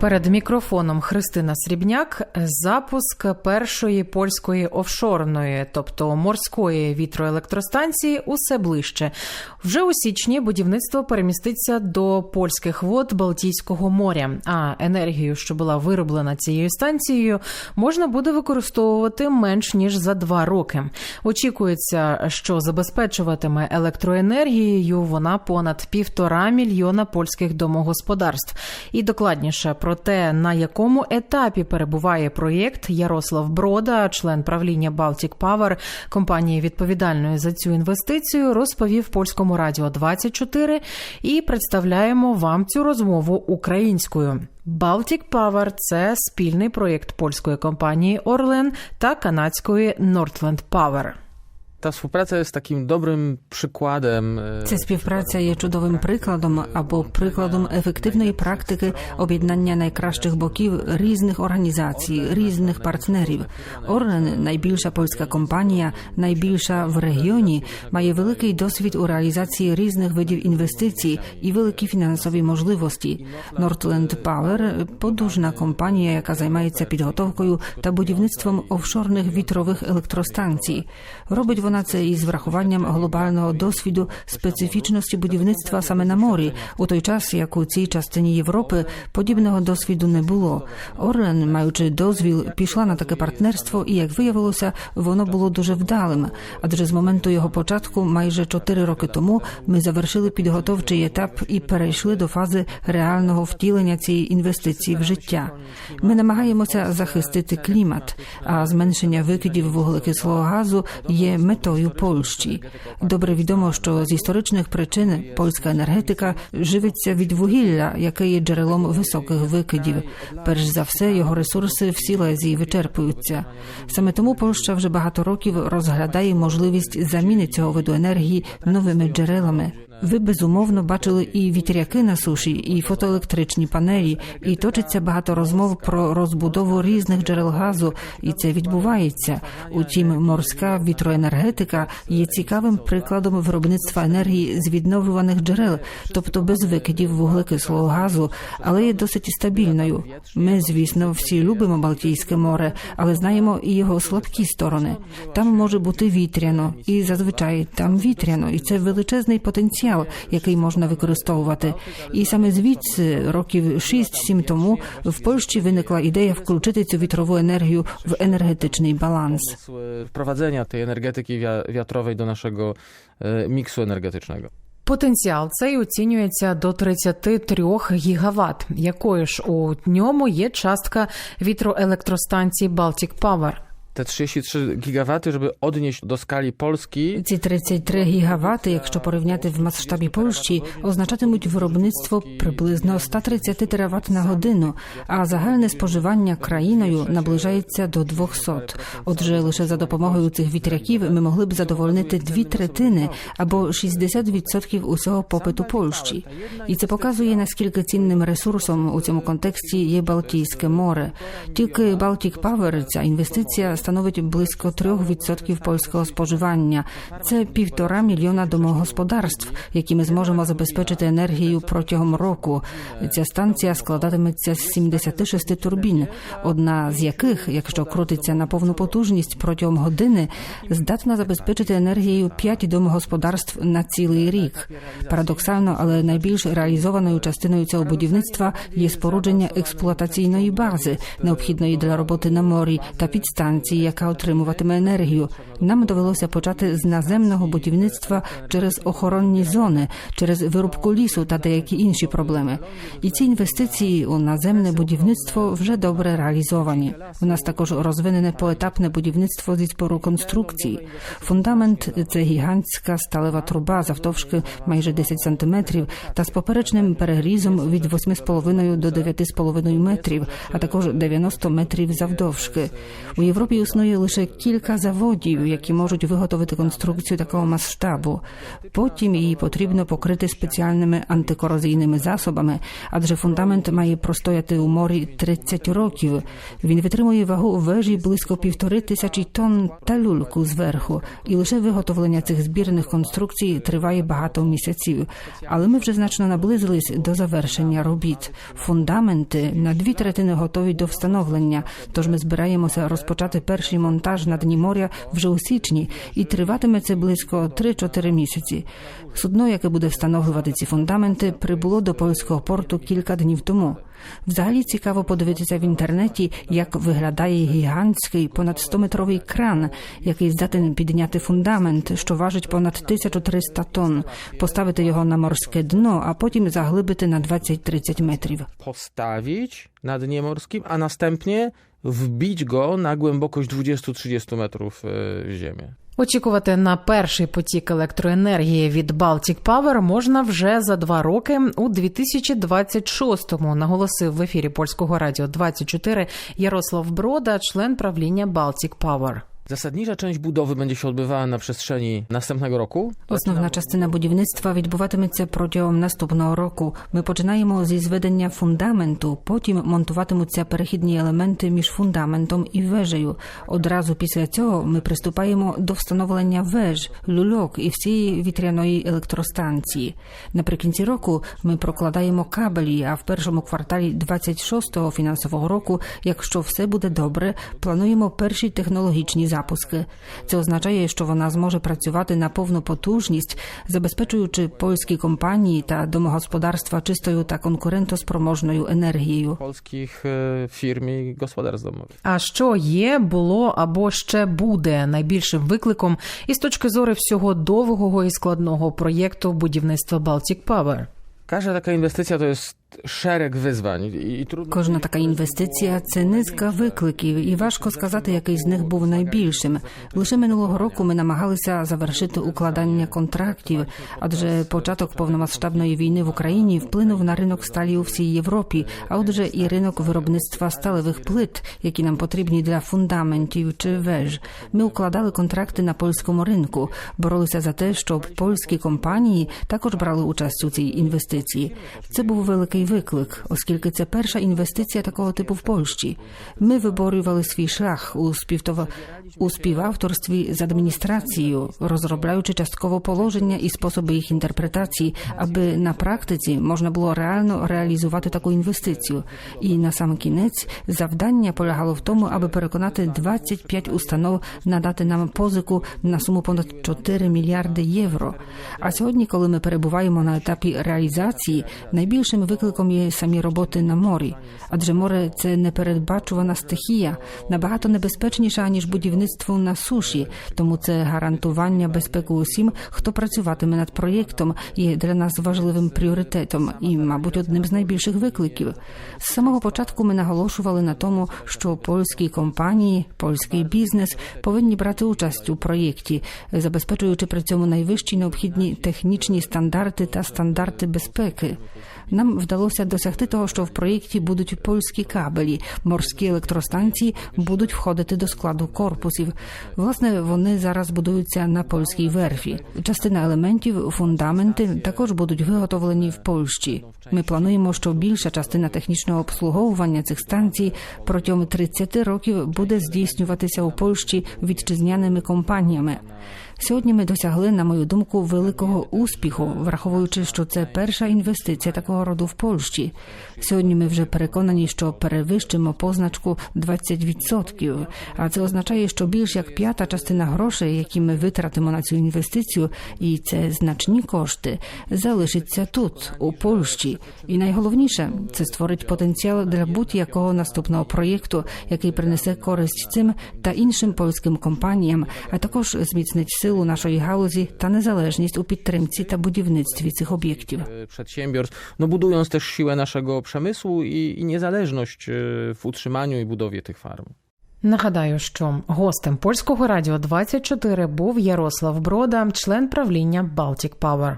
Перед мікрофоном Христина Срібняк запуск першої польської офшорної, тобто морської вітроелектростанції, усе ближче. Вже у січні будівництво переміститься до польських вод Балтійського моря. А енергію, що була вироблена цією станцією, можна буде використовувати менш ніж за два роки. Очікується, що забезпечуватиме електроенергією вона понад півтора мільйона польських домогосподарств. І докладніше про те, на якому етапі перебуває проєкт Ярослав Брода, член правління Baltic Power, компанії відповідальної за цю інвестицію, розповів польському радіо 24 і представляємо вам цю розмову українською. Baltic Power – це спільний проєкт польської компанії Орлен та канадської Northland Power. Ta współpraca jest dobrym przykładem. e, Ця співпраця є чудовим прикладом або прикладом ефективної практики об'єднання найкращих боків різних організацій, різних партнерів. Орлен, найбільша польська компанія, найбільша в регіоні, має великий досвід у реалізації різних видів інвестицій і великі фінансові можливості. Northland Power – подужна компанія, яка займається підготовкою та будівництвом офшорних вітрових електростанцій. Робить вона це із врахуванням глобального досвіду специфічності будівництва саме на морі, у той час як у цій частині Європи подібного досвіду не було. Орлен, маючи дозвіл, пішла на таке партнерство, і як виявилося, воно було дуже вдалим. Адже з моменту його початку, майже чотири роки тому, ми завершили підготовчий етап і перейшли до фази реального втілення цієї інвестиції в життя. Ми намагаємося захистити клімат, а зменшення викидів вуглекислого газу є метою Польщі. Добре відомо, що з історичних причин польська енергетика живиться від вугілля, яке є джерелом високих викидів. Перш за все, його ресурси в Сілезії вичерпуються. Саме тому Польща вже багато років розглядає можливість заміни цього виду енергії новими джерелами. Ви безумовно бачили і вітряки на суші, і фотоелектричні панелі, і точиться багато розмов про розбудову різних джерел газу, і це відбувається. Утім, морська вітроенергетика є цікавим прикладом виробництва енергії з відновлюваних джерел, тобто без викидів вуглекислого газу, але є досить стабільною. Ми, звісно, всі любимо Балтійське море, але знаємо і його слабкі сторони. Там може бути вітряно, і зазвичай там вітряно, і це величезний потенціал, який можна використовувати. І саме звідси, років 6-7 тому, в Польщі виникла ідея включити цю вітрову енергію в енергетичний баланс. pomysł, wprowadzenia tej energetyki wia- wiatrowej do naszego e, miksu energetycznego. Потенціал цей оцінюється до 33 гігават, якою ж у ньому є частка вітроелектростанції Baltic Power. Te 33 gigawaty, żeby odnieść do skali Polski, Ці 33 гігавати, якщо порівняти в масштабі Польщі, означатимуть виробництво приблизно 130 терават на годину, а загальне споживання країною наближається до 200. Отже, лише за допомогою цих вітряків ми могли б задовольнити дві третини або 60% усього попиту Польщі. І це показує наскільки цінним ресурсом у цьому контексті є Балтійське море. Тільки Baltic Power, ця інвестиція становить близько 3% польського споживання. Це півтора мільйона домогосподарств, які ми зможемо забезпечити енергією протягом року. Ця станція складатиметься з 76 турбін, одна з яких, якщо крутиться на повну потужність протягом години, здатна забезпечити енергією 5 домогосподарств на цілий рік. Парадоксально, але найбільш реалізованою частиною цього будівництва є спорудження експлуатаційної бази, необхідної для роботи на морі та підстанції, яка отримуватиме енергію. Нам довелося почати з наземного будівництва через охоронні зони, через вирубку лісу та деякі інші проблеми. І ці інвестиції у наземне будівництво вже добре реалізовані. У нас також розвинене поетапне будівництво зі спору конструкцій. Фундамент це гігантська сталева труба завдовжки майже 10 сантиметрів та з поперечним перегрізом від 8,5 до 9,5 метрів, а також 90 метрів завдовжки. У Європі існує лише кілька заводів, які можуть виготовити конструкцію такого масштабу. Потім її потрібно покрити спеціальними антикорозійними засобами, адже фундамент має простояти у морі 30 років. Він витримує вагу вежі близько півтори тисячі тонн та люльку зверху, і лише виготовлення цих збірних конструкцій триває багато місяців. Але ми вже значно наблизились до завершення робіт. Фундаменти на дві третини готові до встановлення. Тож ми збираємося розпочати перший монтаж на дні моря вже у січні, і триватиме це близько 3-4 місяці. Судно, яке буде встановлювати ці фундаменти, прибуло до польського порту кілька днів тому. Взагалі цікаво подивитися в інтернеті, як виглядає гігантський понад 100-метровий кран, який здатен підняти фундамент, що важить понад 1300 тонн, поставити його на морське дно, а потім заглибити на 20-30 метрів. Postawić na dnie morskim, a następnie wbić go na głębokość 20-30 metrów e, w ziemię. Очікувати на перший потік електроенергії від Baltic Power можна вже за два роки у 2026-му, наголосив в ефірі польського радіо 24 Ярослав Брода, член правління Baltic Power. Zasadnicza część budowy będzie się odbywała na przestrzeni następnego roku. Основна частина будівництва відбуватиметься протягом наступного року. Ми починаємо зі зведення фундаменту, потім монтуватимуться перехідні елементи між фундаментом і вежею. Одразу після цього ми приступаємо до встановлення веж, люльок і всієї вітряної електростанції. Наприкінці року ми прокладаємо кабелі, а в першому кварталі 26-го фінансового року, якщо все буде добре, плануємо перші технологічні запуски. Це означає, що вона зможе працювати на повну потужність, забезпечуючи польські компанії та домогосподарства чистою та конкурентоспроможною енергією. polskich e, firm i gospodarstw domowych. А що є, було або ще буде найбільшим викликом із точки зору всього довгого і складного проєкту будівництва Baltic Power? Każda taka inwestycja to jest wyzwań i, i trudno... Кожна така інвестиція це низка викликів, і важко сказати, який з них був найбільшим. Лише минулого року ми намагалися завершити укладання контрактів, адже початок повномасштабної війни в Україні вплинув на ринок сталі у всій Європі, а отже, і ринок виробництва сталевих плит, які нам потрібні для фундаментів чи веж. Ми укладали контракти на польському ринку, боролися за те, щоб польські компанії також брали участь у цій інвестиції. Це був великий виклик, оскільки це перша інвестиція такого типу в Польщі. Ми виборювали свій шлях у співтова у співавторстві з адміністрацією, розробляючи частково положення і способи їх інтерпретації, аби на практиці можна було реально реалізувати таку інвестицію. І на сам кінець завдання полягало в тому, аби переконати 25 установ надати нам позику на суму понад 4 мільярди євро. А сьогодні, коли ми перебуваємо на етапі реалізації, найбільшим викликом є самі роботи на морі, адже море це непередбачувана стихія, набагато небезпечніша ніж будівництво на суші. Тому це гарантування безпеки усім, хто працюватиме над проєктом, є для нас важливим пріоритетом і, мабуть, одним з найбільших викликів. З самого початку ми наголошували на тому, що польські компанії, польський бізнес повинні брати участь у проєкті, забезпечуючи при цьому найвищі необхідні технічні стандарти та стандарти безпеки. Нам вдалося досягти того, що в проєкті будуть польські кабелі, морські електростанції будуть входити до складу корпусів. Власне, вони зараз будуються на польській верфі. Частина елементів, фундаменти також будуть виготовлені в Польщі. Ми плануємо, що більша частина технічного обслуговування цих станцій протягом 30 років буде здійснюватися у Польщі вітчизняними компаніями. Сьогодні ми досягли, на мою думку, великого успіху, враховуючи, що це перша інвестиція такого роду в Польщі. Сьогодні ми вже переконані, що перевищимо позначку 20%, а це означає, що більш як п'ята частина грошей, які ми витратимо на цю інвестицію, і це значні кошти, залишиться тут, у Польщі. І найголовніше це створить потенціал для будь-якого наступного проєкту, який принесе користь цим та іншим польським компаніям, а також зміцнить силу нашої галузі та незалежність у підтримці та будівництві цих об'єктів. e, przedsiębiorstw, no budując też siłę naszego przemysłu i, i niezależność e, w utrzymaniu i budowie tych farm. Нагадаю, що гостем польського радіо 24 був Ярослав Брода, член правління Baltic Power.